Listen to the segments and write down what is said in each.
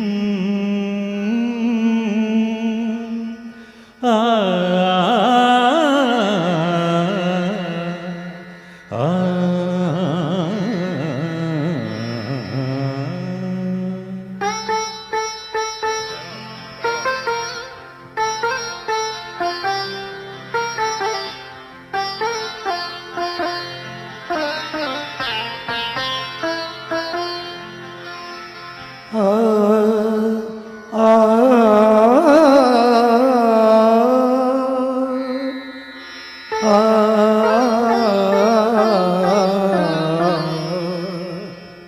Mm-hmm.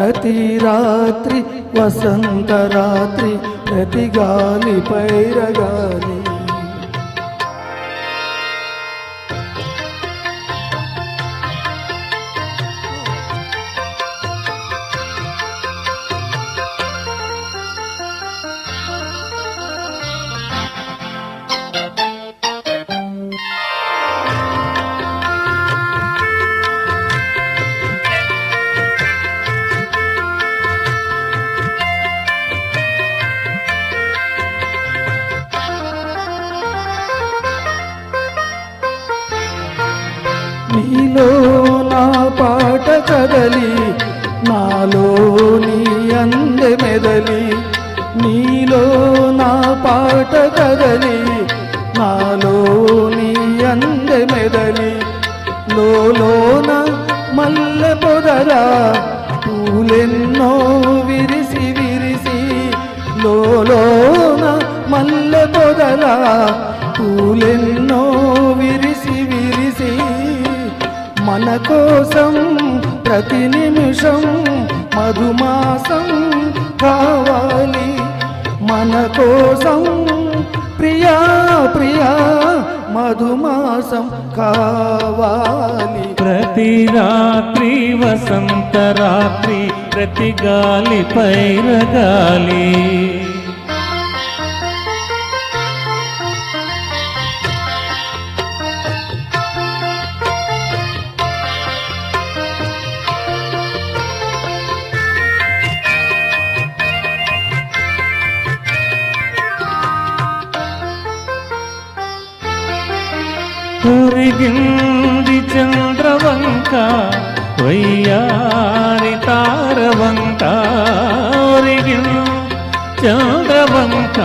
ప్రతి రాత్రి వసంత రాత్రి ప్రతి గాలి పైరగాలి. నీలో నా పాట కదలి నాలో నీ అందె మెదలి. నీలో నా పాట కదలి నాలో నీ అందె మెదలి. లోలోన మల్లె పొదరా పూలెన్నో విరిసి విరిసి. లోన మల్లె పొదరా పూలెన్నో మన కోసం ప్రతి నిమిషం మధుమాసం కావాలి. మన కోసం ప్రియా ప్రియా మధుమాసం కావాలి. ప్రతి రాత్రి వసంత రాత్రి ప్రతి గాలి పైరగాలి. కురిగింది చంద్రవంక వయ్యారి తారవంక ఒరిగింది చంద్రవంక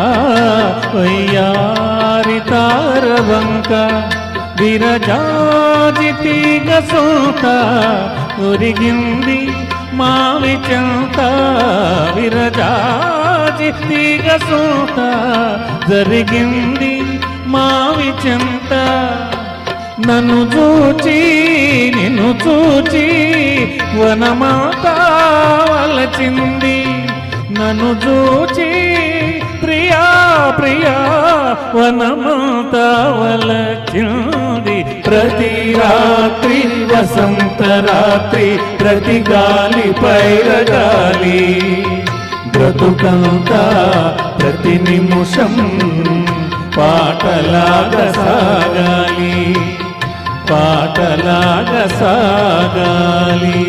వయ్యారి తారవంక విరజాజి తీగ సోత ఒరిగింది మావి చెంత విరజాజి తీగ సోత జరిగింది నన్ను చూచి నిన్ను చూచి వనమాత వలచింది. నన్ను చూచి ప్రియా ప్రియా వనమాత వలచింది. ప్రతి రాత్రి వసంత రాత్రి ప్రతి గాలి పైరగాలి బ్రతుకంతా ప్రతి నిమిషం పాటలాగా సాగాలి. పాటలాగా సాగాలి.